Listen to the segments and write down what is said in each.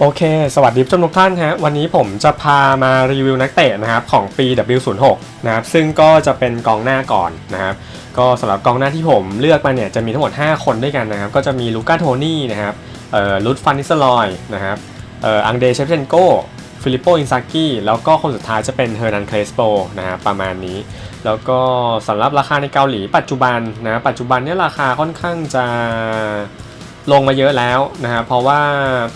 โอเค สวัสดีผู้ชมทุกท่านฮะ วันนี้ผมจะพามารีวิวนักเตะนะครับของปี W06 นะครับ ซึ่งก็จะเป็นกองหน้าก่อนนะครับ ก็สำหรับกองหน้าที่ผมเลือกมาเนี่ยจะมีทั้งหมด 5 คนด้วยกันนะครับ ก็จะมีลูก้าโทนี่นะครับเอ่อลุดฟันนิสลอยนะครับเอ่ออังเดเชฟเชนโกฟิลิปโปอินซากิแล้วก็คนสุดท้ายจะเป็นเฮอร์นันเคลสโปนะครับประมาณนี้ แล้วก็สำหรับราคาในเกาหลีปัจจุบันนะปัจจุบันเนี่ยราคาค่อนข้างจะ ลงมาเยอะแล้วนะครับเพราะว่า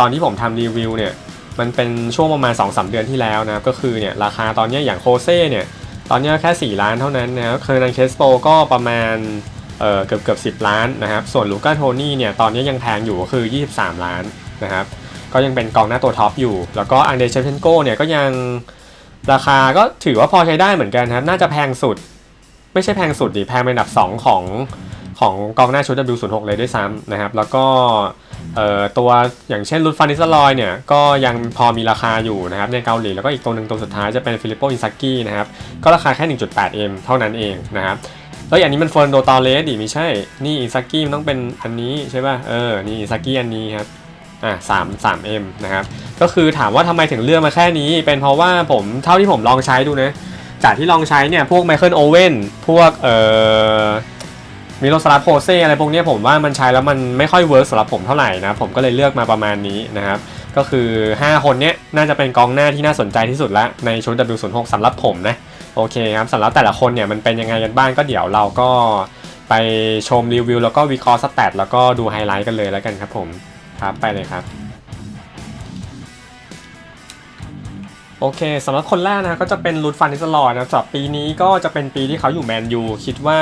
ตอนที่ผมทำรีวิวเนี่ยมันเป็นช่วงประมาณ 2-3 เดือนที่แล้วนะครับก็คือเนี่ยราคาตอนนี้อย่างโคเซ่เนี่ยตอนนี้แค่ 4 ล้านเท่านั้นนะครับเคอร์นันเคสโปก็ประมาณเออเกือบเกือบสิล้านนะครับส่วนลูก้าโทนี่เนี่ยตอนนี้ยังแพงอยู่ก็คือ 23 ล้านนะครับก็ยังเป็นกองหน้าตัวท็อปอยู่ แล้วก็อังเดเชฟเชนโกเนี่ยก็ยังราคาก็ถือว่าพอใช้ได้เหมือนกันครับน่าจะแพงสุด ไม่ใช่แพงสุดดิแพงเป็นอันดับ 2 ของ ของกองหน้าชุด W06 เลยด้วยซ้ำนะครับ แล้วก็ตัวอย่างเช่นรุดฟานิสลอยเนี่ยก็ยังพอมีราคาอยู่นะครับในเกาหลี แล้วก็อีกตัวหนึ่งตัวสุดท้ายจะเป็นฟิลิปโปอินซักกี้นะครับ ก็ราคาแค่ 1.8M เท่านั้นเองนะครับเอ้วอยอันนี้มันเฟิร์นโดตอเลสดิไม่ใช่ นี่อินซักกี้มันต้องเป็นอันนี้ใช่ป่ะ เออ นี่อินซักกี้อันนี้ครับ อะสามสามเอ็มนะครับ ก็คือถามว่าทำไมถึงเลือกมาแค่นี้ เป็นเพราะว่าผมเท่าที่ผมลองใช้ดูนะ จากที่ลองใช้เนี่ย พวกไมเคิลโอเว่น พวกเอ่อ มิโลสลาโพเซอะไรพวกนี้ผมว่ามันใช้แล้วมันไม่ค่อยเวิร์กสำหรับผมเท่าไหร่นะ ผมก็เลยเลือกมาประมาณนี้นะครับ ก็คือ 5 คนเนี้ยน่าจะเป็นกองหน้าที่น่าสนใจที่สุดละในชุด W06 สำหรับผมนะ โอเคครับสำหรับแต่ละคนเนี่ยมันเป็นยังไงกันบ้างก็เดี๋ยวเราก็ไปชมรีวิวแล้วก็วิเคราะห์สแตทแล้วก็ดูไฮไลท์กันเลยแล้วกันครับผมครับไปเลยครับโอเคสำหรับคนแรกนะก็จะเป็นลูดฟันนิสลอร์นะสำหรับปีนี้ก็จะเป็นปีที่เขาอยู่แมนยูคิดว่า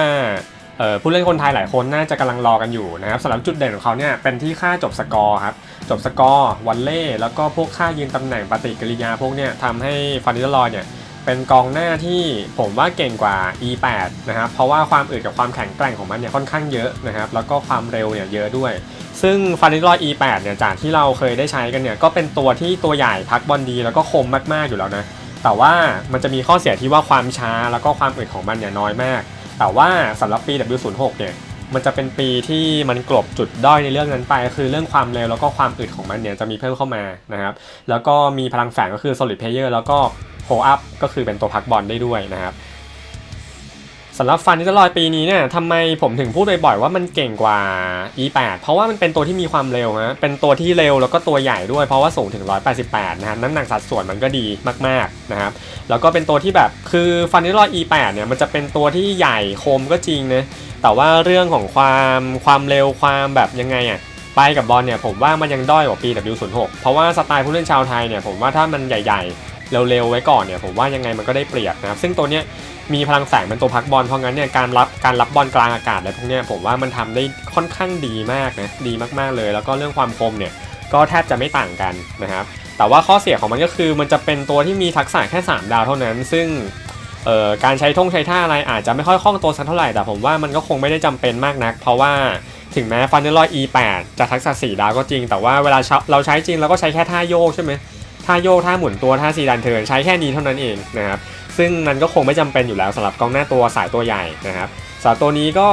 ผู้เล่นคนไทยหลายคนน่าจะกำลังรอกันอยู่นะครับสำหรับจุดเด่นของเขาเนี่ยเป็นที่ค่าจบสกอร์ครับจบสกอร์วันเล่แล้วก็พวกค่ายืนตำแหน่งปฏิกิริยาพวกเนี่ยทำให้ฟันนิสลอร์เนี่ยเป็นกองหน้าที่ผมว่าเก่งกว่า E8 นะครับ เพราะว่าความอึดกับความแข็งแกร่งของมันเนี่ยค่อนข้างเยอะนะครับ แล้วก็ความเร็วเนี่ยเยอะด้วย ซึ่งฟาริลอย E8 เนี่ยจากที่เราเคยได้ใช้กันเนี่ย ก็เป็นตัวที่ตัวใหญ่พักบอลดี แล้วก็คมมากๆอยู่แล้วนะ แต่ว่ามันจะมีข้อเสียที่ว่าความช้าแล้วก็ความอึดของมันเนี่ยน้อยมาก แต่ว่าสำหรับปี W06 เนี่ยมันจะเป็นปีที่มันกลบจุดด้อยในเรื่องนั้นไป คือเรื่องความเร็วแล้วก็ความอึดของมันเนี่ยจะมีเพิ่มเข้ามานะครับ แล้วก็มีพลังแฝงก็คือ solid player แล้วก็โ up ก็คือเป็นตัวพักบอลได้ด้วยนะครับ สำหรับฟันนิสลอยปีนี้เนี่ยทำไมผมถึงพูดบ่อยๆว่ามันเก่งกว่า E8 เพราะว่ามันเป็นตัวที่มีความเร็วนะเป็นตัวที่เร็วแล้วก็ตัวใหญ่ด้วยเพราะว่าสูงถึง 188 นะครับน้ำหนักสัดส่วนมันก็ดีมากๆนะครับแล้วก็เป็นตัวที่แบบคือฟันนิสลอย E8 เนี่ยมันจะเป็นตัวที่ใหญ่คมก็จริงนะแต่ว่าเรื่องของความความเร็วความแบบยังไงอะไปกับบอลเนี่ยผมว่ามันยังด้อยกว่าปี W06 เพราะว่าสไตล์ผู้เล่นชาวไทยเนี่ยผมว่าถ้ามันใหญ่ ๆ เร็วๆไว้ก่อนเนี่ยผมว่ายังไงมันก็ได้เปรียบนะครับซึ่งตัวเนี้ย มีพลังแฝงเป็นตัวพักบอลเพราะงั้นเนี่ยการรับการรับบอลกลางอากาศอะไรพวกเนี้ยผมว่ามันทำได้ค่อนข้างดีมากนะดีมากๆเลย แล้วก็เรื่องความคมเนี่ยก็แทบจะไม่ต่างกันนะครับแต่ว่าข้อเสียของมันก็คือมันจะเป็นตัวที่มีทักษะแค่ 3 ดาวเท่านั้น ซึ่งเอ่อการใช้ท่งใช้ท่าอะไรอาจจะไม่ค่อยคล่องตัวสักเท่าไหร่ แต่ผมว่ามันก็คงไม่ได้จำเป็นมากนัก เพราะว่าถึงแม้ฟันเดอร์ลอย E8 จะทักษะ 4 ดาวก็จริง แต่ว่าเวลาเราใช้จริงเราก็ใช้แค่ท่าโยกใช่ไหม ท่าโยกท่าหมุนตัวท่าซีดันเทิร์นใช้แค่นี้เท่านั้นเองนะครับซึ่งมันก็คงไม่จำเป็นอยู่แล้วสำหรับกองหน้าตัวสายตัวใหญ่นะครับสำหรับตัวนี้ก็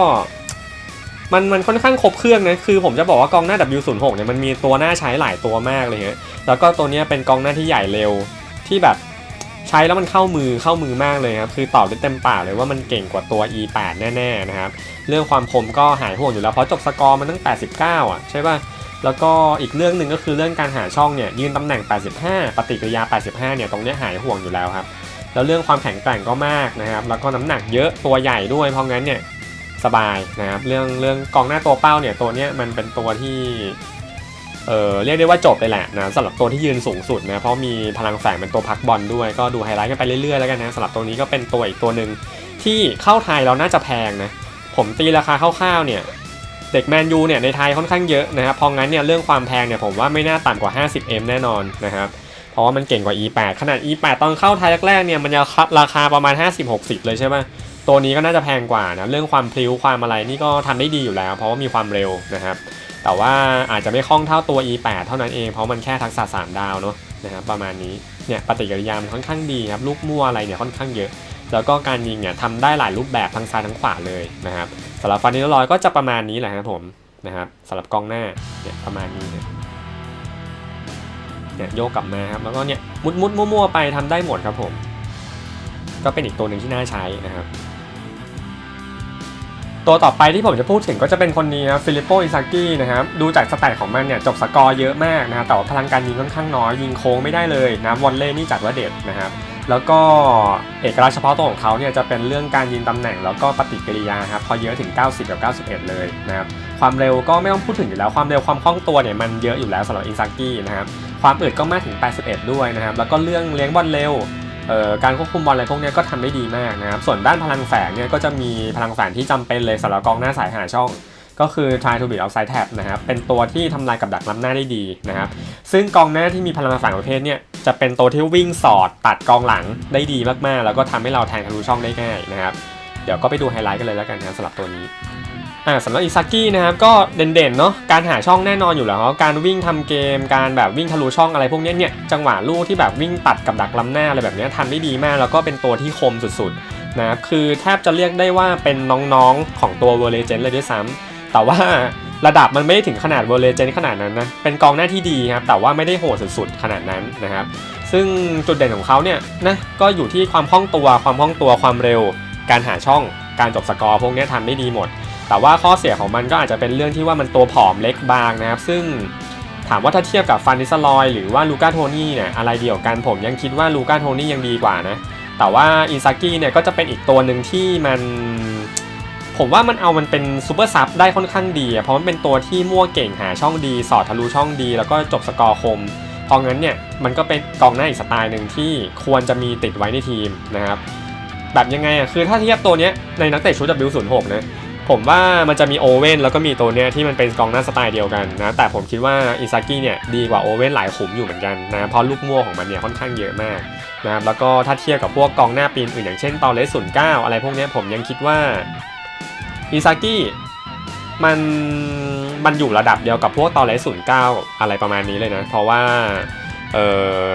มันมันค่อนข้างครบเครื่องนะคือผมจะบอกว่ากองหน้า W06 เนี่ยมันมีตัวหน้าใช้หลายตัวมากเลยฮะแล้วก็ตัวนี้เป็นกองหน้าที่ใหญ่เร็วที่แบบใช้แล้วมันเข้ามือเข้ามือมากเลยครับคือตอบได้เต็มปากเลยว่ามันเก่งกว่าตัว E8 แน่ๆนะครับเรื่องความคมก็หายห่วงอยู่แล้วเพราะจบสกอร์มันตั้ง 89 อะใช่ป่ะ แล้วก็อีกเรื่องหนึ่งก็คือเรื่องการหาช่องเนี่ยยืนตำแหน่ง 85 ปฏิกิริยา 85 เนี่ยตรงนี้หายห่วงอยู่แล้วครับ แล้วเรื่องความแข็งแกร่งก็มากนะครับ แล้วก็น้ำหนักเยอะตัวใหญ่ด้วย เพราะงั้นเนี่ยสบายนะครับ เรื่องเรื่องกองหน้าตัวเป้าเนี่ยตัวนี้มันเป็นตัวที่เออเรียกได้ว่าจบเลยแหละนะสำหรับตัวที่ยืนสูงสุดนะเพราะมีพลังแฝงเป็นตัวพักบอลด้วยก็ดูไฮไลท์กันไปเรื่อยๆแล้วกันนะสำหรับตัวนี้ก็เป็นตัวอีกตัวหนึ่งที่เข้าไทยเราน่าจะแพงนะผมตีราคาคร่าวๆเนี่ย เด็กแมนยูเนี่ยในไทยค่อนข้างเยอะนะครับเพราะงั้นเนี่ยเรื่องความแพงเนี่ยผมว่าไม่น่าต่ำกว่า 50M แน่นอนนะครับเพราะว่ามันเก่งกว่า E8 ขนาด E8 ตอนเข้าไทยแรกๆเนี่ยมันจะราคาประมาณ 50-60 เลยใช่ไหมตัวนี้ก็น่าจะแพงกว่านะเรื่องความพลิ้วความอะไรนี่ก็ทำได้ดีอยู่แล้ว เพราะว่ามีความเร็วนะครับแต่ว่าอาจจะไม่คล่องเท่าตัว E8 เท่านั้นเองเพราะมันแค่ทักษะ3ดาวเนาะนะครับประมาณนี้เนี่ยปฏิกิริยามันค่อนข้างดีครับลูกมั่วอะไรเนี่ยค่อนข้างเยอะ แล้วก็การยิงเนี่ยทำได้หลายรูปแบบทั้งซ้ายทั้งขวาเลยนะครับ สำหรับฟันนิลลอยก็จะประมาณนี้แหละครับผมนะครับสำหรับกองหน้าเนี่ยประมาณนี้นะเนี่ยโยกกลับมาครับแล้วก็เนี่ยมุดมุดมั่วๆไปทำได้หมดครับผม ก็เป็นอีกตัวหนึ่งที่น่าใช้นะครับ ตัวต่อไปที่ผมจะพูดถึงก็จะเป็นคนนี้นะฟิลิปโปอิซากินะครับดูจากสแตทของมันเนี่ยจบสกอร์เยอะมากนะครับแต่ว่าพลังการยิงค่อนข้างน้อยยิงโค้งไม่ได้เลยนะวอลเล่นี่จัดว่าเด็ดนะครับ แล้วก็เอกลักษณ์เฉพาะตัวของเขาเนี่ยจะเป็นเรื่องการยิงตำแหน่งแล้วก็ปฏิกิริยาครับพอเยอะถึง 90 กับ 91 เลยนะครับความเร็วก็ไม่ต้องพูดถึงอยู่แล้วความเร็วความคล่องตัวเนี่ยมันเยอะอยู่แล้วสำหรับอิซากินะครับความอึดก็มากถึง 81 ด้วยนะครับแล้วก็เรื่องเลี้ยงบอลเร็วเอ่อการควบคุมบอลอะไรพวกเนี้ยก็ทำได้ดีมากนะครับส่วนด้านพลังแฝงเนี่ยก็จะมีพลังแฝงที่จำเป็นเลยสำหรับกองหน้าสายหาช่อง ก็คือ try to beat outside tap นะครับเป็นตัวที่ทำลายกับดักล้ำหน้าได้ดีนะครับซึ่งกองหน้าที่มีพลังแฝงประเภทเนี่ยจะเป็นตัวที่วิ่งสอดตัดกองหลังได้ดีมากๆ แล้วก็ทำให้เราแทงทะลุช่องได้ง่ายนะครับเดี๋ยวก็ไปดูไฮไลท์กันเลยแล้วกันนะสำหรับตัวนี้อ่าสำหรับอิซากินะครับก็เด่นๆเนาะการหาช่องแน่นอนอยู่แล้วครับการวิ่งทำเกม การแบบวิ่งทะลุช่องอะไรพวกเนี้ยเนี่ยจังหวะลูกที่แบบวิ่งตัดกับดักล้ำหน้าอะไรแบบเนี้ยทำได้ดีมาก แล้วก็เป็นตัวที่คมสุดๆนะครับคือแทบจะเรียกได้ว่าเป็นน้องๆของตัวเวอร์เลเจนเลยด้วยซ้ำ แต่ว่าระดับมันไม่ได้ถึงขนาดเวอร์เลเจนขนาดนั้นนะเป็นกองหน้าที่ดีครับแต่ว่าไม่ได้โหดสุดๆขนาดนั้นนะครับซึ่งจุดเด่นของเขาเนี่ยนะก็อยู่ที่ความคล่องตัวความคล่องตัวความเร็ว การหาช่องการจบสกอร์พวกนี้ทำได้ดีหมด แต่ว่าข้อเสียของมันก็อาจจะเป็นเรื่องที่ว่ามันตัวผอมเล็กบางนะครับ ซึ่งถามว่าถ้าเทียบกับฟันนิสลอย หรือว่าลูกาโทนี่เนี่ยอะไรเดียวกันผมยังคิดว่าลูกาโทนี่ยังดีกว่านะแต่ว่าอินซากิเนี่ยก็จะเป็นอีกตัวหนึ่งที่มัน ผมว่ามันเอามันเป็นซูเปอร์ซับได้ค่อนข้างดีอะเพราะมันเป็นตัวที่มั่วเก่งหาช่องดี สอดทะลุช่องดี แล้วก็จบสกอร์คมเพราะงั้นเนี่ยมันก็เป็นกองหน้าอีกสไตล์หนึ่งที่ควรจะมีติดไว้ในทีมนะครับแบบยังไงอะคือถ้าเทียบตัวเนี้ยในนักเตะชุด W06 นะผมว่ามันจะมีโอเว่นแล้วก็มีตัวเนี้ยที่มันเป็นกองหน้าสไตล์เดียวกันนะแต่ผมคิดว่าอิซากิเนี่ยดีกว่าโอเว่นหลายขุมอยู่เหมือนกันนะเพราะลูกมั่วของมันเนี่ยค่อนข้างเยอะมากนะครับแล้วก็ถ้าเทียบกับพวกกองหน้าปีนอื่นอย่างเช่นตอเลสศูนย์เก้าอะไรพวกเนี้ยผมยังคิดว่า อิซากิมันมันอยู่ระดับเดียวกับพวกตอเลสศูนย์เก้าอะไรประมาณนี้เลยนะ เพราะว่าเอ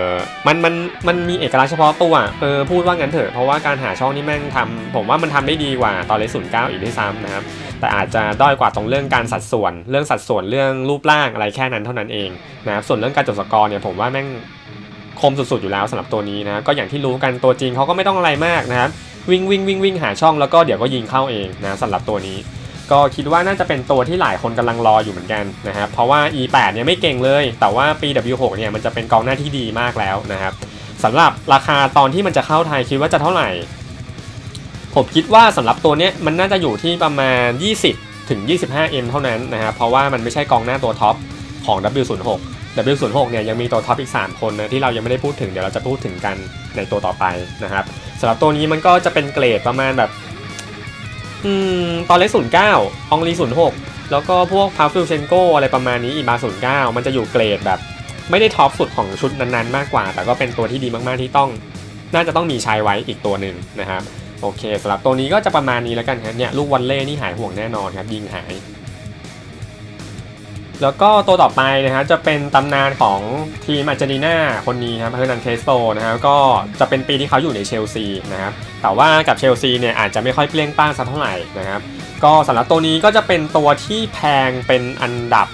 อมันมันมันมีเอกลักษณ์เฉพาะตัวเออพูดว่างั้นเถอะเพราะว่าการหาช่องนี่แม่งทำผมว่ามันทำได้ดีกว่าตอนเลศูนย์เก้าอีกด้วยซ้ำนะครับ แต่อาจจะด้อยกว่าตรงเรื่องการสัดส่วน เรื่องสัดส่วนเรื่องรูปร่างอะไรแค่นั้นเท่านั้นเองนะครับส่วนเรื่องการจบสกอร์เนี่ยผมว่าแม่งคมสุดๆอยู่แล้วสำหรับตัวนี้นะก็อย่างที่รู้กันตัวจริงเขาก็ไม่ต้องอะไรมากนะครับ วิ่งวิ่งวิ่งวิ่งหาช่องแล้วก็เดี๋ยวก็ยิงเข้าเองนะสำหรับตัวนี้ ก็คิดว่าน่าจะเป็นตัวที่หลายคนกำลังรออยู่เหมือนกันนะครับเพราะว่า E8 เนี่ยไม่เก่งเลย แต่ว่าปี W6 เนี่ยมันจะเป็นกองหน้าที่ดีมากแล้วนะครับสำหรับราคาตอนที่มันจะเข้าไทยคิดว่าจะเท่าไหร่ ผมคิดว่าสำหรับตัวเนี้ยมันน่าจะอยู่ที่ประมาณ 20 ถึง 25M เท่านั้นนะครับเพราะว่ามันไม่ใช่กองหน้าตัวท็อปของ W06 W06 เนี่ยยังมีตัวท็อปอีก 3 คนนะที่เรายังไม่ได้พูดถึงเดี๋ยวเราจะพูดถึงกันในตัวต่อไปนะครับ สำหรับตัวนี้มันก็จะเป็นเกรดประมาณแบบ อืม ตอนเล็กศูนย์เก้าองลีศูนย์หกแล้วก็พวกพาฟิลเชนโกอะไรประมาณนี้อีบาศูนย์เก้ามันจะอยู่เกรดแบบ ไม่ได้ท็อปสุดของชุดนั้นๆ มากกว่า แต่ก็เป็นตัวที่ดีมากๆที่ต้อง น่าจะต้องมีใช้ไว้อีกตัวหนึ่งนะครับ โอเคสำหรับตัวนี้ก็จะประมาณนี้แล้วกันครับเนี่ยลูกวันเล่นี่หายห่วงแน่นอนครับยิงหาย แล้วก็ตัวต่อไปนะครับจะเป็นตำนานของทีมอาร์เจนตินาคนนี้ครับเฮอร์นันเคสโตนะครับก็จะเป็นปีที่เขาอยู่ในเชลซีนะครับแต่ว่ากับเชลซีเนี่ยอาจจะไม่ค่อยเปลี่ยงป้างสักเท่าไหร่นะครับก็สำหรับตัวนี้ก็จะเป็นตัวที่แพงเป็นอันดับ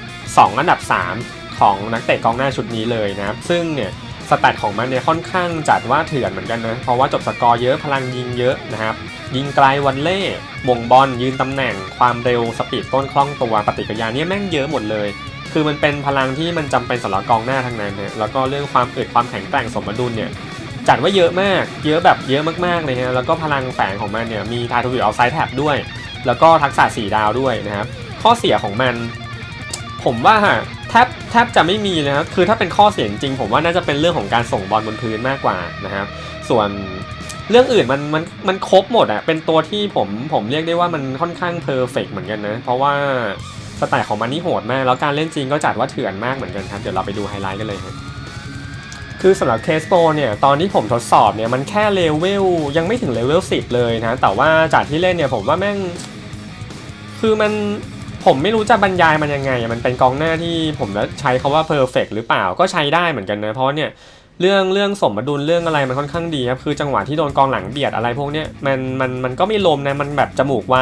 2 อันดับ 3 ของนักเตะกองหน้าชุดนี้เลยนะครับซึ่งเนี่ย สแตทของมันเนี่ยค่อนข้างจัดว่าเถื่อนเหมือนกันนะ เพราะว่าจบสกอร์เยอะพลังยิงเยอะนะครับ ยิงไกลวันเล่มงบอลยืนตำแหน่ง ความเร็วสปีดต้นคล่องตัวปฏิกิริยาเนี่ยแม่งเยอะหมดเลย คือมันเป็นพลังที่มันจำเป็นสำหรับกองหน้าทั้งนั้นเนี่ยแล้วก็เรื่องความอึดความแข็งแกร่งสมดุลเนี่ยจัดว่าเยอะมาก เยอะแบบเยอะมากๆเลยฮะแล้วก็พลังแฝงของมันเนี่ยมีทาทูบิเอาไซด์แท็บด้วย แล้วก็ทักษะ4ดาวด้วยนะครับข้อเสียของมัน ผมว่า ทบแทบจะไม่มีนะครับคือถ้าเป็นข้อเสียจริงผมว่าน่าจะเป็นเรื่องของการส่งบอลบนพื้นมากกว่านะครับ ส่วนเรื่องอื่นมันมันมันครบหมดอะเป็นตัวที่ผมผมเรียกได้ว่ามันค่อนข้างเพอร์เฟกเหมือนกันนะเพราะว่าสไตล์ของมันนี่โหดมาก แล้วการเล่นจริงก็จัดว่าเถื่อนมากเหมือนกันครับเดี๋ยวเราไปดูไฮไลท์กันเลยครับคือสำหรับเคสโปรเนี่ยตอนที่ผมทดสอบเนี่ยมันแค่เลเวลยังไม่ถึงเลเวล10 เลยนะแต่ว่าจากที่เล่นเนี่ยผมว่าแม่งคือมัน ผมไม่รู้จะบรรยายมันยังไง มันเป็นกองหน้าที่ผมจะใช้คาว่า perfect หรือเปล่าก็ใช้ได้เหมือนกันนะ เพราะเนี่ยเรื่องเรื่องสมดุลเรื่องอะไรมันค่อนข้างดีครับ คือจังหวะที่โดนกองหลังเบียดอะไรพวกเนี้ยมันมันมันก็ไม่ลมนะ มันแบบจมูกไว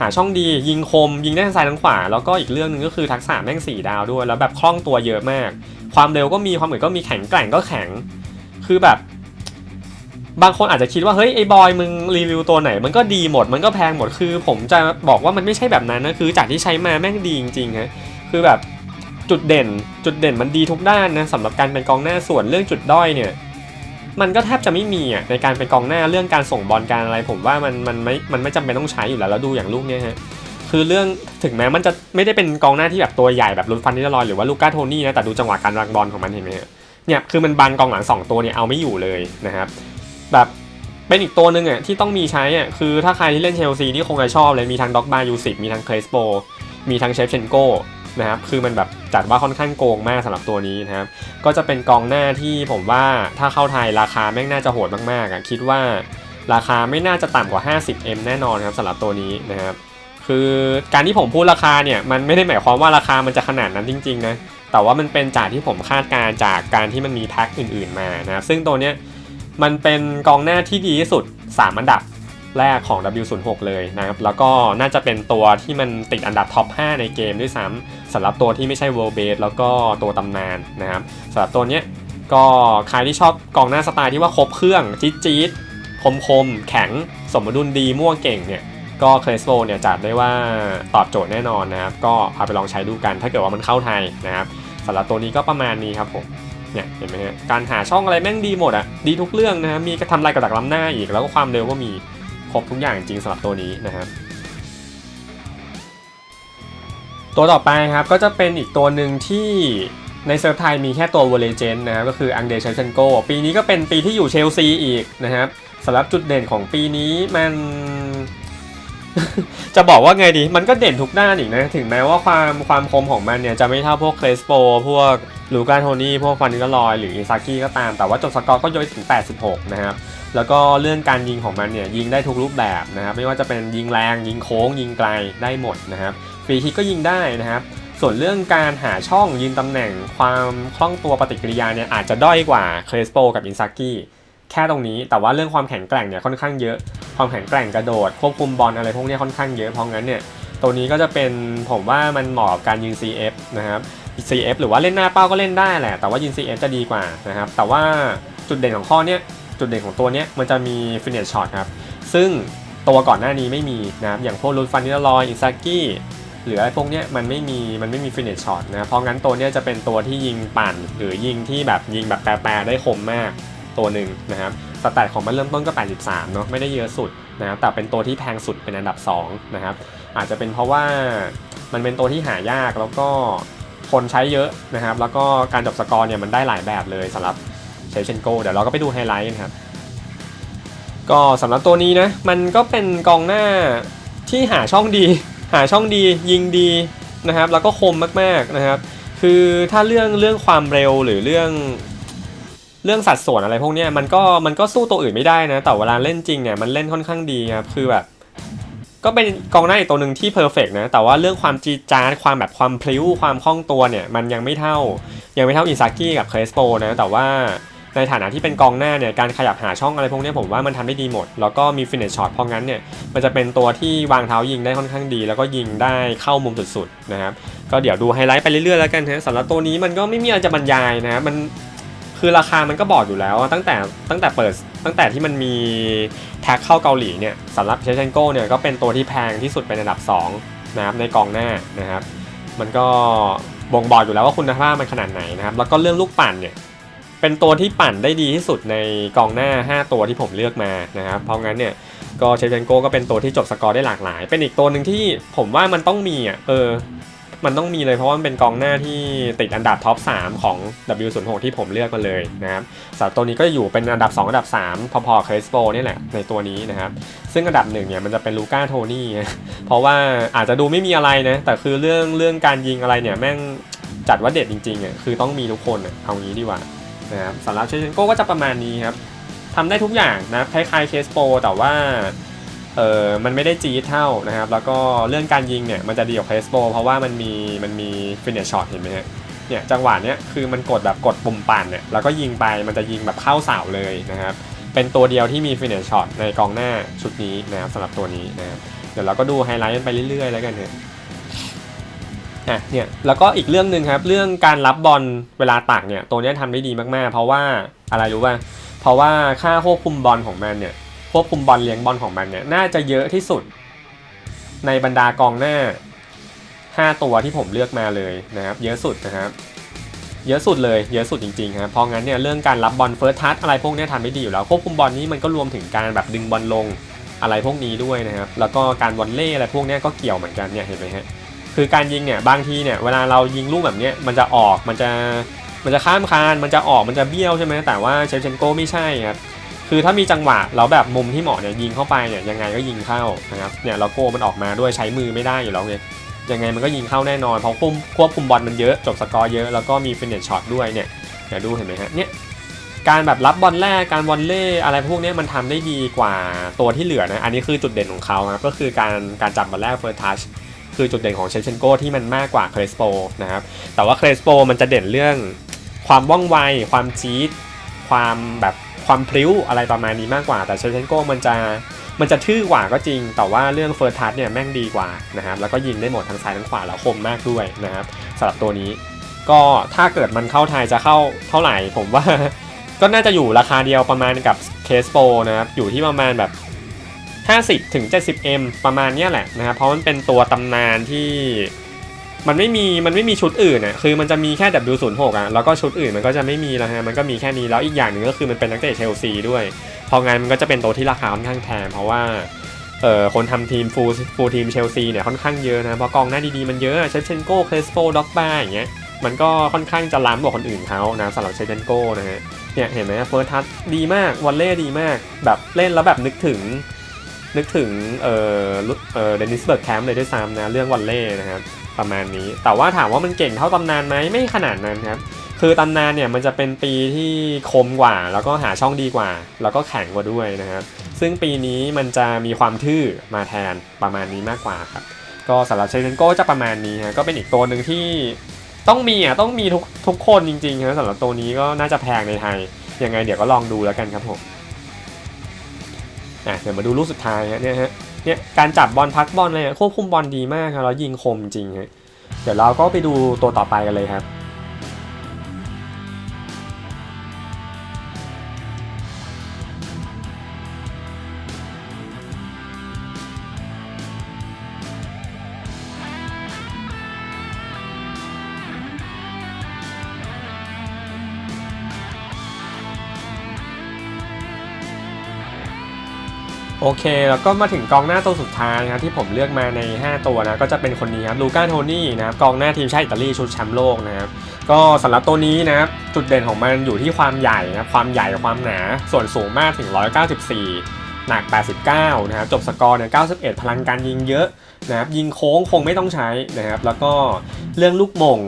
หาช่องดียิงคม ยิงได้ทั้งซ้ายทั้งขวา แล้วก็อีกเรื่องหนึ่งก็คือทักษะแม่งสี่ดาวด้วย แล้วแบบคล่องตัวเยอะมาก ความเร็วก็มีความเหมือนก็มีแข็งแกร่งก็แข็ง คือแบบ บางคนอาจจะคิดว่าเฮ้ยไอ้บอยมึงรีวิวตัวไหน มันก็ดีหมดมันก็แพงหมดคือผมจะบอกว่ามันไม่ใช่แบบนั้นนะคือจากที่ใช้มาแม่งดีจริงๆฮะคือแบบจุดเด่น จุดเด่นมันดีทุกด้านนะสำหรับการเป็นกองหน้าส่วนเรื่องจุดด้อยเนี่ยมันก็แทบจะไม่มีอะในการเป็นกองหน้าเรื่องการส่งบอลการอะไร ผมว่ามันมันไม่มันไม่จำเป็นต้องใช้อยู่แล้วแล้วดูอย่างลูกเนี้ยฮะคือเรื่องถึงแม้มันจะไม่ได้เป็นกองหน้าที่แบบตัวใหญ่แบบลุนฟันนิลอยหรือว่าลูก้าโทนี่นะแต่ดูจังหวะการวางบอลของมันเห็นไหมฮะเนี่ยคือมันบันกองหลังสองตัวเนี่ยเอาไม่อยู่เลยนะครับ แบบเป็นอีกตัวหนึ่งอะที่ต้องมีใช้อะคือถ้าใครที่เล่นเชลซีที่คงจะชอบเลยมีทั้งด็อกบายูสิมีทั้งเคลสโปมีทั้งเชฟเชนโกนะครับคือมันแบบจัดว่าค่อนข้างโกงมากสำหรับตัวนี้นะครับก็จะเป็นกองหน้าที่ผมว่าถ้าเข้าไทยราคาแม่งน่าจะโหดมากๆอะคิดว่าราคาไม่น่าจะต่ำกว่า 50M แน่นอนครับสำหรับตัวนี้นะครับคือการที่ผมพูดราคาเนี่ยมันไม่ได้หมายความว่าราคามันจะขนาดนั้นจริงๆนะแต่ว่ามันเป็นจากที่ผมคาดการจากการที่มันมีแพ็คอื่นๆมานะครับซึ่งตัวเนี้ย มันเป็นกองหน้าที่ดีที่สุด 3 อันดับแรกของ W06 เลยนะครับ แล้วก็น่าจะเป็นตัวที่มันติดอันดับท็อป 5 ในเกมด้วยซ้ำสำหรับตัวที่ไม่ใช่ World Base แล้วก็ตัวตำนานนะครับสำหรับตัวเนี้ยก็ใครที่ชอบกองหน้าสไตล์ที่ว่าครบเครื่องจี๊ดจี๊ดคมคมๆแข็ง สมดุลดีม่วงเก่งเนี่ยก็เคลสโ o เนี่ยจัดได้ว่าตอบโจทย์แน่นอนนะครับ ก็เอาไปลองใช้ดูกันถ้าเกิดว่ามันเข้าไทยนะครับสำหรับตัวนี้ก็ประมาณนี้ครับผม เนี่ยเห็นไหมฮะการหาช่องอะไรแม่งดีหมดอะดีทุกเรื่องนะครับมีกระทำลายกระดักล้ำหน้าอีก แล้วก็ความเร็วก็มีครบทุกอย่างจริงสำหรับตัวนี้นะครับตัวต่อไปครับก็จะเป็นอีกตัวหนึ่งที่ในเซิร์ฟไทยมีแค่ตัววอลเลเจนนะครับก็คืออังเดชเชนโกปีนี้ก็เป็นปีที่อยู่เชลซีอีกนะครับสำหรับจุดเด่นของปีนี้มันจะบอกว่าไงดี มันก็เด่นทุกด้านอีกนะ ถึงแม้ว่าความความคมของมันเนี่ยจะไม่เท่าพวกเคลสโป พวก ลูกาโทนี่พวกฟานิลลอยหรืออิซากิก็ตาม แต่ว่าจบสกอร์ก็ย้อยถึง 86 นะครับ แล้วก็เรื่องการยิงของมันเนี่ยยิงได้ทุกรูปแบบนะครับ ไม่ว่าจะเป็นยิงแรงยิงโค้ง ยิงไกลได้หมดนะครับ ฟรีคิกก็ยิงได้นะครับ ส่วนเรื่องการหาช่องยืนตำแหน่งความคล่องตัวปฏิกิริยาเนี่ยอาจจะด้อยกว่าเคลสโปกับอินซากิแค่ตรงนี้ แต่ว่าเรื่องความแข็งแกร่งเนี่ยค่อนข้างเยอะ ความแข็งแกร่งกระโดด ควบคุมบอลอะไรพวกนี้ค่อนข้างเยอะ เพราะงั้นเนี่ยตัวนี้ก็จะเป็นผมว่ามันเหมาะกับการยิง CF นะครับ CF หรือว่าเล่นหน้าเป้าก็เล่นได้แหละ แต่ว่ายิง CF จะดีกว่านะครับ แต่ว่าจุดเด่นของข้อเนี้ยจุดเด่นของตัวเนี้ยมันจะมี finish shot ครับ ซึ่งตัวก่อนหน้านี้ไม่มีนะครับ อย่างพวกลูฟันนิลลอยอิซากิหรืออะไรพวกเนี้ยมันไม่มีมันไม่มี finish shot นะเพราะงั้นตัวเนี้ยจะเป็นตัวที่ยิงปั่น หรือยิงที่แบบยิงแบบแปรๆได้คมมากตัวหนึ่งนะครับสแตทของมันเริ่มต้นก็ 83 เนาะไม่ได้เยอะสุดนะครับแต่เป็นตัวที่แพงสุดเป็นอันดับ2นะครับอาจจะเป็นเพราะว่ามันเป็นตัวที่หายากแล้วก็ คนใช้เยอะนะครับ แล้วก็การจบสกอร์เนี่ยมันได้หลายแบบเลยสำหรับเชฟเชนโกเดี๋ยวเราก็ไปดูไฮไลท์นะครับ ก็สำหรับตัวนี้นะ มันก็เป็นกองหน้าที่หาช่องดี หาช่องดียิงดีนะครับ แล้วก็คมมากๆนะครับ คือถ้าเรื่องเรื่องความเร็วหรือเรื่องเรื่องสัดส่วนอะไรพวกนี้มันก็มันก็สู้ตัวอื่นไม่ได้นะ แต่เวลาเล่นจริงเนี่ยมันเล่นค่อนข้างดีครับ คือแบบ ก็เป็นกองหน้าอีกตัวหนึ่งที่เพอร์เฟกนะ แต่ว่าเรื่องความจีจาร์ความแบบความพลิ้ว ความคล่องตัวเนี่ย มันยังไม่เท่า ยังไม่เท่าอิซากิกับเคสโปนะ แต่ว่าในฐานะที่เป็นกองหน้าเนี่ย การขยับหาช่องอะไรพวกนี้ผมว่ามันทำได้ดีหมด แล้วก็มีฟินิชช็อตเพราะงั้นเนี่ย มันจะเป็นตัวที่วางเท้ายิงได้ค่อนข้างดี แล้วก็ยิงได้เข้ามุมสุดๆนะครับ ก็เดี๋ยวดูไฮไลท์ไปเรื่อยๆแล้วกันฮะสำหรับตัวนี้มันก็ไม่มีอะไรจะบรรยายนะครับมัน คือราคามันก็บอกอยู่แล้วตั้งแต่ตั้งแต่เปิดตั้งแต่ที่มันมีแท็กเข้าเกาหลีเนี่ยสำหรับเชเชนโก้เนี่ยก็เป็นตัวที่แพงที่สุดเป็นอันดับ2นะครับในกองหน้านะครับ มันก็บ่งบอกอยู่แล้วว่าคุณภาพมันขนาดไหนนะครับ แล้วก็เรื่องลูกปั่นเนี่ยเป็นตัวที่ปั่นได้ดีที่สุดในกองหน้า 5 ตัวที่ผมเลือกมานะครับ เพราะงั้นเนี่ยก็เชเชนโก้ก็เป็นตัวที่จบสกอร์ได้หลากหลาย เป็นอีกตัวหนึ่งที่ผมว่ามันต้องมีอะเออ มันต้องมีเลยเพราะว่ามันเป็นกองหน้าที่ติดอันดับท็อป 3 ของ W06 ที่ผมเลือกมาเลยนะครับสำหรับตัวนี้ก็อยู่เป็นอันดับ 2 อันดับ 3 พอๆเคสโปนี่แหละในตัวนี้นะครับซึ่งอันดับหนึ่งเนี่ยมันจะเป็นลูก้าโทนี่เพราะว่าอาจจะดูไม่มีอะไรนะแต่คือเรื่องเรื่องการยิงอะไรเนี่ยแม่งจัดว่าเด็ดจริงๆอะคือต้องมีทุกคนอะเอางี้ดีกว่านะครับสำหรับเชนโก้ก็จะประมาณนี้ครับทำได้ทุกอย่างนะคล้ายๆเคสโปแต่ว่า เออมันไม่ได้จีดเท่านะครับ แล้วก็เรื่องการยิงเนี่ยมันจะดีกว่าเพสโปเพราะว่ามันมีมันมีฟินเนชช็อตเห็นไหมฮะเนี่ยจังหวะเนี้ยคือมันกดแบบกดปุ่มปั่นเนี่ยแล้วก็ยิงไปมันจะยิงแบบเข้าเสาเลยนะครับ เป็นตัวเดียวที่มีฟินเนชช็อตในกองหน้าชุดนี้นะครับสำหรับตัวนี้นะครับเดี๋ยวเราก็ดูไฮไลท์กันไปเรื่อยๆ แล้วกันเนี่ยอะเนี่ยแล้วก็อีกเรื่องหนึ่งครับเรื่องการรับบอลเวลาตักเนี่ยตัวนี้ยทำได้ดีมากๆ เพราะว่าอะไรรู้ป่ะเพราะว่าค่าควบคุมบอลของแมนเนี่ย ควบคุมบอลเลี้ยงบอลของมันเนี่ยน่าจะเยอะที่สุด ในบรรดากองหน้า 5 ตัวที่ผมเลือกมาเลยนะครับ เยอะสุดนะครับ เยอะสุดเลยเยอะสุดจริงๆครับเพราะงั้นเนี่ยเรื่องการรับบอลเฟิร์สทัชอะไรพวกเนี้ยทำได้ดีอยู่แล้วควบคุมบอลนี้มันก็รวมถึงการแบบดึงบอลลงอะไรพวกนี้ด้วยนะครับ แล้วก็การวอลเล่อะไรพวกเนี้ยก็เกี่ยวเหมือนกันเนี่ยเห็นไหมฮะคือการยิงเนี่ยบางทีเนี่ยเวลาเรายิงลูกแบบเนี้ยมันจะออกมันจะมันจะข้ามคานมันจะออกมันจะเบี้ยวใช่ไหมแต่ว่าเชฟเชนโกไม่ใช่ครับ คือถ้ามีจังหวะแล้วแบบมุมที่เหมาะเนี่ยยิงเข้าไปเนี่ยยังไงก็ยิงเข้านะครับเนี่ยเราโก้มันออกมาด้วยใช้มือไม่ได้อยู่แล้วไงยังไงมันก็ยิงเข้าแน่นอนเพราะควบควบคุมบอลมันเยอะจบสกอร์เยอะแล้วก็มีฟินเนชช็อตด้วยเนี่ยเดี๋ยวดูเห็นไหมฮะเนี่ยการแบบรับบอลแรกการวอลเล่อะไรพวกนี้มันทำได้ดีกว่าตัวที่เหลือนะอันนี้คือจุดเด่นของเขาครับก็คือการการจับบอลแรกเฟิร์สทัชคือจุดเด่นของเชฟเชนโกที่มันมากกว่าเครสโปนะครับแต่ว่าเครสโปมันจะเด่นเรื่องความว่องไว ความจี๊ดความแบบ ความพริ้วอะไรประมาณนี้มากกว่า แต่เชฟเชนโกมันจะมันจะทื่อกว่าก็จริง แต่ว่าเรื่องเฟิร์สทัชเนี่ยแม่งดีกว่านะครับแล้วก็ยิงได้หมดทั้งซ้ายทั้งขวาแล้วคมมากด้วยนะครับสำหรับตัวนี้ก็ถ้าเกิดมันเข้าไทยจะเข้าเท่าไหร่ผมว่า ก็น่าจะอยู่ราคาเดียวประมาณกับเคสโปนะครับอยู่ที่ประมาณแบบ50ถึง 70M ประมาณนี้แหละนะครับเพราะมันเป็นตัวตำนานที่ มันไม่มีมันไม่มีชุดอื่นอะคือมันจะมีแค่ W06 อะแล้วก็ชุดอื่นมันก็จะไม่มีแล้วฮะมันก็มีแค่นี้แล้วอีกอย่างหนึ่งก็คือมันเป็นนักเตะเชลซีด้วย พองั้นมันก็จะเป็นตัวที่ราคาค่อนข้างแพงเพราะว่าเอ่อคนทำทีมฟูลฟูลทีมเชลซีเนี่ยค่อนข้างเยอะนะเพราะกองหน้าดีๆมันเยอะเชฟเชนโก้เคลสโปด็อกบ้าอย่างเงี้ยมันก็ค่อนข้างจะล้ำกว่าคนอื่นเขานะสำหรับเชฟเชนโก้นะฮะเนี่ยเห็นไหมเฟิร์สทัชดีมากวอลเล่ดีมาก แบบเล่นแล้วแบบนึกถึงนึกถึงเอ่อเอ่อเดนิสเบิร์กแคมป์เลยด้วยซ้ำนะเรื่องวอลเล่นะครับ ประมาณนี้ แต่ว่าถามว่ามันเก่งเท่าตำนานไหมไม่ขนาดนั้นครับ คือตำนานเนี่ยมันจะเป็นปีที่คมกว่า แล้วก็หาช่องดีกว่า แล้วก็แข็งกว่าด้วยนะครับ ซึ่งปีนี้มันจะมีความทื่อมาแทนประมาณนี้มากกว่าครับ ก็สำหรับเชนโก้จะประมาณนี้ฮะ ก็เป็นอีกตัวหนึ่งที่ต้องมีอะต้องมีทุกทุกคนจริงๆนะสำหรับตัวนี้ก็น่าจะแพงในไทย ยังไงเดี๋ยวก็ลองดูแล้วกันครับผม อะเดี๋ยวมาดูลูกสุดท้ายฮะเนี่ยฮะ เนี่ยการจับบอลพักบอลอะไรควบคุมบอลดีมากครับแล้วยิงคมจริงฮะเดี๋ยวเราก็ไปดูตัวต่อไปกันเลยครับ โอเค แล้วก็มาถึงกองหน้าตัวสุดท้ายนะครับที่ผมเลือกมาใน 5 ตัวนะก็จะเป็นคนนี้ครับลูก้าโทนี่นะครับกองหน้าทีมชาติอิตาลีชุดแชมป์โลกนะครับก็สำหรับตัวนี้นะครับจุดเด่นของมันอยู่ที่ความใหญ่นะครับความใหญ่ความหนาส่วนสูงมากถึง 194 หนัก 89 นะครับจบสกอร์เนี่ย91 พลังการยิงเยอะนะครับยิงโค้งคงไม่ต้องใช้นะครับแล้วก็เรื่องลูกมง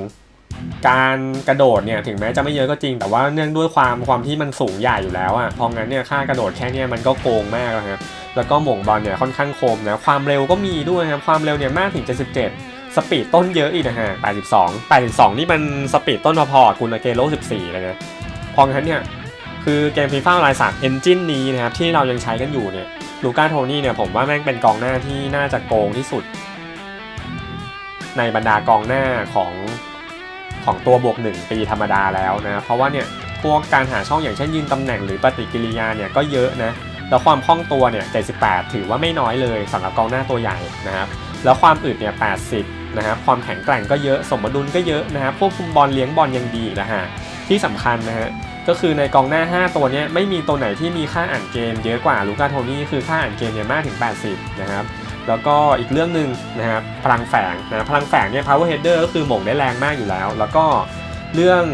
การกระโดดเนี่ยถึงแม้จะไม่เยอะก็จริง แต่ว่าเนื่องด้วยความความที่มันสูงใหญ่อยู่แล้วอะ่ะเพราะงั้นเนี่ยค่ากระโดดแค่เนี้ยมันก็โกงมากแล้วครับแล้วก็หม่งบอลเนี่ยค่อนข้างคมนะความเร็วก็มีด้วยครับความเร็วเนี่ยมากถึง 77 สปีดต้นเยอะอีกนะฮะ82 82 นี่มันสปีดต้นพอๆกับคุณเกโร14เลยนะเพราะงั้นเนี่ยคือเกมฟีฟ่าลายสัตว์เอนจินนี้นะครับที่เรายังใช้กันอยู่เนี่ยลูก้าโทนี่เนี่ยผมว่าแม่งเป็นกองหน้าที่น่าจะโกงที่สุด ในบรรดากองหน้าของ ของตัวบวก1ปีธรรมดาแล้วนะเพราะว่าเนี่ยพวกการหาช่องอย่างเช่นยืนตำแหน่งหรือปฏิกิริยาเนี่ยก็เยอะนะแล้วความคล่องตัวเนี่ย78 ถือว่าไม่น้อยเลยสำหรับกองหน้าตัวใหญ่นะครับแล้วความอึดเนี่ย80นะครับความแข็งแกร่งก็เยอะสมดุลก็เยอะนะครับควบคุมบอลเลี้ยงบอลยังดีนะฮะที่สำคัญนะฮะก็คือในกองหน้า 5 ตัวเนี้ยไม่มีตัวไหนที่มีค่าอ่านเกมเยอะกว่าลูกาโทนี่คือค่าอ่านเกมเนี่ยมากถึง 80 นะครับ แล้วก็อีกเรื่องหนึ่งนะครับพลังแฝงนะพลังแฝงเนี่ย power header ก็คือหม่งได้แรงมากอยู่แล้ว แล้วก็เรื่อง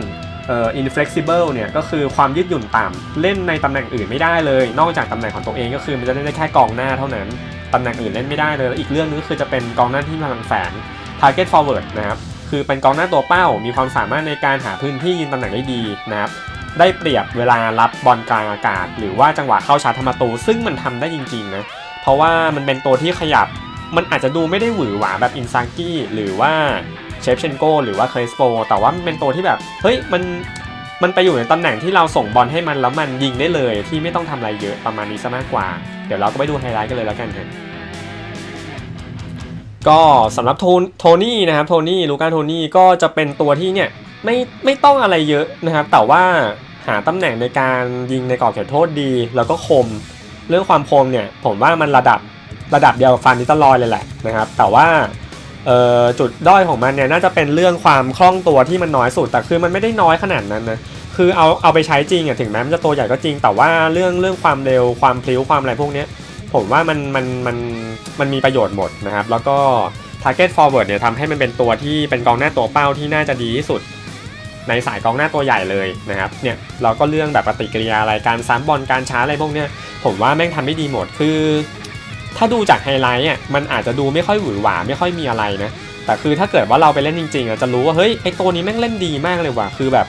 เอ่อ inflexible เนี่ยก็คือความยืดหยุ่นต่ำเล่นในตำแหน่งอื่นไม่ได้เลย นอกจากตำแหน่งของตัวเองก็คือมันจะเล่นได้แค่กองหน้าเท่านั้นตำแหน่งอื่นเล่นไม่ได้เลยแล้วอีกเรื่องนึงก็คือจะเป็นกองหน้าที่พลังแฝง target forward นะครับคือเป็นกองหน้าตัวเป้า มีความสามารถในการหาพื้นที่ยืนตำแหน่งได้ดีนะครับได้เปรียบเวลารับบอลกลางอากาศ หรือว่าจังหวะเข้าชาร์จทำประตู ซึ่งมันทำได้จริงๆนะ ราะว่ามันเป็นตัวที่ขยับ มันอาจจะดูไม่ได้หวือหวาแบบอินซากิหรือว่าเชฟเชนโกหรือว่าเครสโปแต่ว่ามันเป็นตัวที่แบบเฮ้ยมันมันไปอยู่ในตำแหน่งที่เราส่งบอลให้มันแล้วมันยิงได้เลย ที่ไม่ต้องทำอะไรเยอะประมาณนี้ซะมากกว่า เดี๋ยวเราก็ไปดูไฮไลท์กันเลยแล้วกันครับก็สำหรับโทนี่นะครับโทนี่ลูกาโทนี่ก็จะเป็นตัวที่เนี่ยไม่ไม่ต้องอะไรเยอะนะครับ แต่ว่าหาตำแหน่งในการยิงในกรอบเขตโทษดี แล้วก็คม เรื่องความคมเนี่ยผมว่ามันระดับระดับเดียวกับฟันนิตลอยเลยแหละนะครับ แต่ว่าจุดด้อยของมันเนี่ยน่าจะเป็นเรื่องความคล่องตัวที่มันน้อยสุดแต่คือมันไม่ได้น้อยขนาดนั้นนะคือเอาเอาไปใช้จริงอะถึงแม้มันจะตัวใหญ่ก็จริง แต่ว่าเรื่องเรื่องความเร็วความพลิ้วความอะไรพวกเนี้ยผมว่ามันมันมันมันมีประโยชน์หมดนะครับ แล้วก็ target forward เนี่ยทำให้มันเป็นตัวที่เป็นกองหน้าตัวเป้าที่น่าจะดีที่สุด ในสายกองหน้าตัวใหญ่เลยนะครับเนี่ยเราก็เรื่องแบบปฏิกิริยาอะไรการซ้ำบอลการช้าอะไรพวกเนี้ยผมว่าแม่งทำได้ดีหมดคือ ถ้าดูจากไฮไลท์อะมันอาจจะดูไม่ค่อยหวือหวาไม่ค่อยมีอะไรนะแต่คือถ้าเกิดว่าเราไปเล่นจริงๆอะจะรู้ว่าเฮ้ยไอตัวนี้แม่งเล่นดีมากเลยว่ะคือแบบ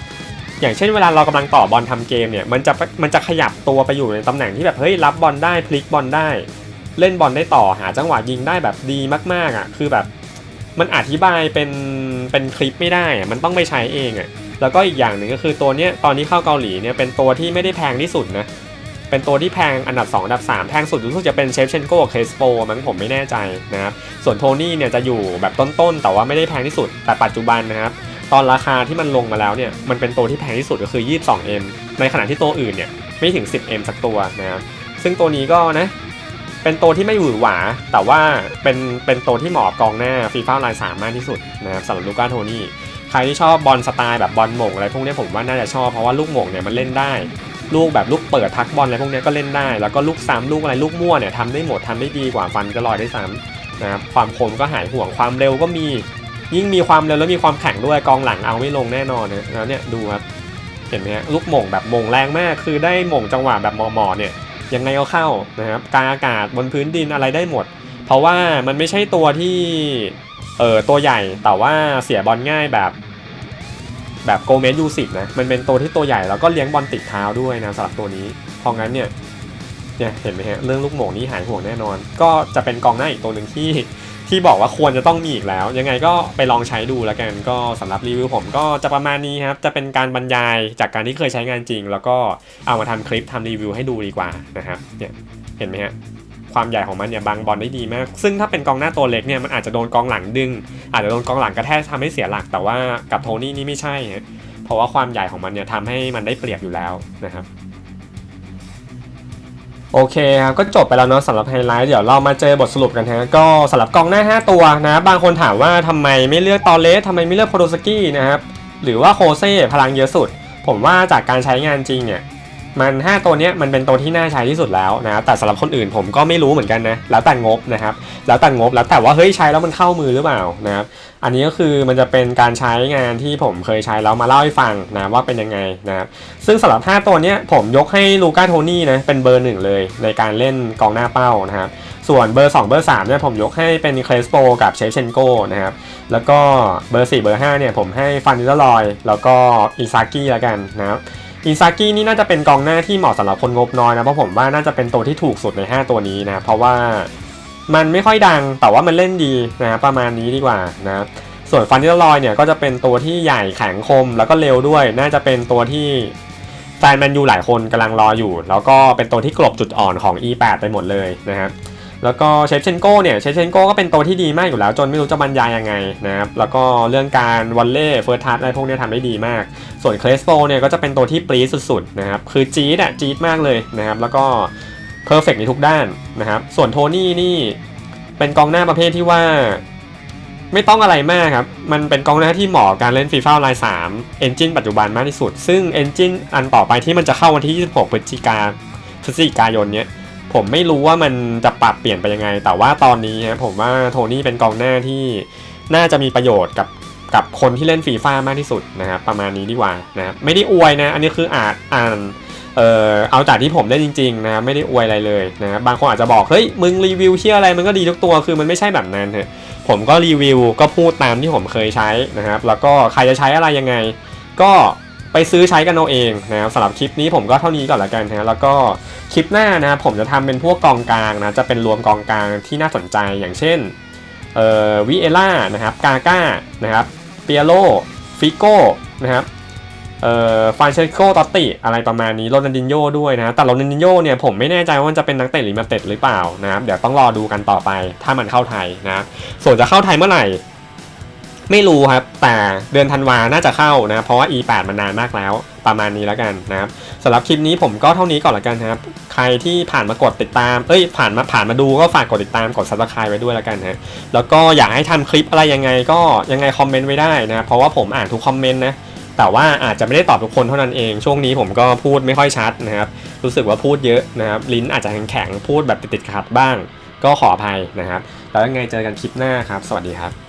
อย่างเช่นเวลาเรากำลังต่อบอลทำเกมเนี่ยมันจะมันจะขยับตัวไปอยู่ในตำแหน่งที่แบบเฮ้ยรับบอลได้พลิกบอลได้ เล่นบอลได้ต่อหาจังหวะยิงได้แบบดีมากๆอะคือแบบ มันอธิบายเป็นเป็นคลิปไม่ได้อะมันต้องไปใช้เองอะแล้วก็อีกอย่างหนึ่งก็คือตัวเนี้ยตอนนี้เข้าเกาหลีเนี่ยเป็นตัวที่ไม่ได้แพงที่สุดนะเป็นตัวที่แพงอันดับ 2 อันดับ 3 แพงสุดรู้สึกจะเป็นเชฟเชนโก้กับเคสโปมั้งผมไม่แน่ใจนะครับ ส่วนโทนี่เนี่ยจะอยู่แบบต้นๆ แต่ว่าไม่ได้แพงที่สุด แต่ปัจจุบันนะครับ ตอนราคาที่มันลงมาแล้วเนี่ย มันเป็นตัวที่แพงที่สุดก็คือ 22M ในขณะที่ตัวอื่นเนี่ยไม่ถึง 10M สักตัวนะครับ ซึ่งตัวนี้ก็นะ เป็นตัวที่ไม่หวือหวา แต่ว่าเป็นเป็นตัวที่เหมาะกองหน้าฟีฟ่าไลน์สามมากที่สุดนะครับสำหรับลูก้าโทนี่ใครที่ชอบบอลสไตล์แบบบอลหม่งอะไรพวกนี้ผมว่าน่าจะชอบเพราะว่าลูกหม่งเนี่ยมันเล่นได้ ลูกแบบลูกเปิดทักบอลอะไรพวกนี้ก็เล่นได้ แล้วก็ลูกซ้ำลูกอะไรลูกมั่วเนี่ยทำได้หมดทำได้ดีกว่าฟันก็ลอยได้ซ้ำนะครับความคมก็หายห่วงความเร็วก็มี ยิ่งมีความเร็วแล้วมีความแข็งด้วยกองหลังเอาไม่ลงแน่นอนนะแล้วเนี่ยดูครับเห็นไหมฮะลูกหม่งแบบหม่งแรงมากคือได้หม่งจังหวะแบบหมอๆเนี่ย ยังไงก็เข้านะครับกลางอากาศบนพื้นดินอะไรได้หมด เพราะว่ามันไม่ใช่ตัวที่เออตัวใหญ่แต่ว่าเสียบอลง่ายแบบแบบโกเมสยูสิบนะมันเป็นตัวที่ตัวใหญ่แล้วก็เลี้ยงบอลติดเท้าด้วยนะสำหรับตัวนี้เพราะงั้นเนี่ยเนี่ยเห็นไหมฮะเรื่องลูกหม่งนี้หายห่วงแน่นอน ก็จะเป็นกองหน้าอีกตัวหนึ่งที่ ที่บอกว่าควรจะต้องมีอีกแล้ว ยังไงก็ไปลองใช้ดูแล้วกันก็สำหรับรีวิวผมก็จะประมาณนี้ครับ จะเป็นการบรรยายจากการที่เคยใช้งานจริง แล้วก็เอามาทำคลิปทำรีวิวให้ดูดีกว่านะครับเนี่ยเห็นไหมฮะความใหญ่ของมันเนี่ยบังบอลได้ดีมาก ซึ่งถ้าเป็นกองหน้าตัวเล็กเนี่ยมันอาจจะโดนกองหลังดึง อาจจะโดนกองหลังกระแทกทำให้เสียหลัก แต่ว่ากับโทนี่นี่ไม่ใช่ เพราะว่าความใหญ่ของมันเนี่ยทำให้มันได้เปรียบอยู่แล้วนะครับ โอเคครับก็จบไปแล้วเนาะสำหรับไฮไลท์เดี๋ยวเรามาเจอบทสรุปกันฮะก็สำหรับกองหน้า 5 ตัวนะบางคนถามว่าทำไมไม่เลือกตอเลสทำไมไม่เลือกโพโดสกี้นะครับหรือว่าโคเซ่พลังเยอะสุด ผมว่าจากการใช้งานจริงเนี่ย มัน5ตัวนี้มันเป็นตัวที่น่าใช้ที่สุดแล้วนะแต่สำหรับคนอื่นผมก็ไม่รู้เหมือนกันนะแล้วแต่งบนะครับแล้วแต่งบแล้วแต่ว่าเฮ้ยใช้แล้วมันเข้ามือหรือเปล่านะครับอันนี้ก็คือมันจะเป็นการใช้งานที่ผมเคยใช้แล้วมาเล่าให้ฟังนะว่าเป็นยังไงนะครับซึ่งสำหรับ 5 ตัวนี้ผมยกให้ลูก้าโทนี่นะเป็นเบอร์หนึ่งเลยในการเล่นกองหน้าเป้านะครับส่วนเบอร์ 2 เบอร์3เนี่ยผมยกให้เป็นเคลสโปกับเชฟเชนโกนะครับแล้วก็เบอร์ 4 เบอร์5เนี่ยผมให้ฟันนิลลอย แล้วก็อิซากิแล้วกันนะครับ อิซากินี่น่าจะเป็นกองหน้าที่เหมาะสำหรับคนงบน้อยนะเพราะผมว่าน่าจะเป็นตัวที่ถูกสุดใน 5 ตัวนี้นะเพราะว่ามันไม่ค่อยดังแต่ว่ามันเล่นดีนะประมาณนี้ดีกว่านะส่วนฟันนิลลอยเนี่ยก็จะเป็นตัวที่ใหญ่แข็งคมแล้วก็เร็วด้วย น่าจะเป็นตัวที่แฟนแมนยูหลายคนกำลังรออยู่ แล้วก็เป็นตัวที่กลบจุดอ่อนของ E8 ไปหมดเลยนะครับ แล้วก็เชฟเชนโก้เนี่ยเชฟเชนโก้ก็เป็นตัวที่ดีมากอยู่แล้ว จนไม่รู้จะบรรยายยังไงนะครับแล้วก็เรื่องการวอลเล่เฟิร์สทัชอะไรพวกนี้ทำได้ดีมาก ส่วนเคลสโปเนี่ยก็จะเป็นตัวที่ปรีดสุดๆนะครับคือจี๊ดอะจี๊ดมากเลยนะครับแล้วก็เพอร์เฟกในทุกด้านนะครับส่วนโทนี่นี่เป็นกองหน้าประเภทที่ว่าไม่ต้องอะไรมากครับ มันเป็นกองหน้าที่เหมาะการเล่นฟีฟ่าไลน์3 Engine ปัจจุบันมากที่สุด ซึ่ง Engine อันต่อไปที่มันจะเข้าวันที่ 26 พฤศจิกาพฤศจิกายนเนี้ย ผมไม่รู้ว่ามันจะปรับเปลี่ยนไปยังไง แต่ว่าตอนนี้ครับผมว่าโทนี่เป็นกองหน้าที่น่าจะมีประโยชน์กับกับคนที่เล่นฟีฟ่ามากที่สุดนะครับประมาณนี้ดีกว่านะครับไม่ได้อวยนะ อันนี้คืออ่านอ่านเอ่อเอาจากที่ผมเล่นจริงๆนะไม่ได้อวยอะไรเลยนะครับบางคนอาจจะบอกเฮ้ยมึงรีวิวเชี่ยอะไรมันก็ดีทุกตัวคือมันไม่ใช่แบบนั้นเถอะผมก็รีวิวก็พูดตามที่ผมเคยใช้นะครับแล้วก็ใครจะใช้อะไรยังไง ก็ ไปซื้อใช้กันเอาเองนะครับสำหรับคลิปนี้ผมก็เท่านี้ก่อนละกันนะแล้วก็คลิปหน้านะครับผมจะทำเป็นพวกกองกลางนะจะเป็นรวมกองกลางที่น่าสนใจอย่างเช่นเอ่อวิเอล่านะครับกาก้านะครับเปียโลฟิโก้นะครับเอ่อฟานเชสโกตอตติอะไรประมาณนี้โรนัลดินโญ่ด้วยนะแต่โรนัลดินโญ่เนี่ยผมไม่แน่ใจว่ามันจะเป็นนักเตะลิมิเต็ดหรือเปล่านะครับเดี๋ยวต้องรอดูกันต่อไปถ้ามันเข้าไทยนะส่วนจะเข้าไทยเมื่อไหร่ ไม่รู้ครับ แต่เดือนธันวาน่าจะเข้านะ เพราะว่า E8 มันนานมากแล้ว ประมาณนี้แล้วกันนะครับสำหรับคลิปนี้ผมก็เท่านี้ก่อนละกันครับ ใครที่ผ่านมากดติดตาม เอ้ย ผ่านมาผ่านมาดูก็ฝากกดติดตาม กด subscribe ไว้ด้วยละกันฮะ แล้วก็อยากให้ทำคลิปอะไรยังไงก็ยังไงคอมเมนต์ไว้ได้นะ เพราะว่าผมอ่านทุกคอมเมนต์นะ แต่ว่าอาจจะไม่ได้ตอบทุกคนเท่านั้นเอง ช่วงนี้ผมก็พูดไม่ค่อยชัดนะครับ รู้สึกว่าพูดเยอะนะครับ ลิ้นอาจจะแข็งๆ พูดแบบติดๆขัดบ้าง ก็ขออภัยนะครับ แล้วยังไงเจอกันคลิปหน้าครับ สวัสดีครับ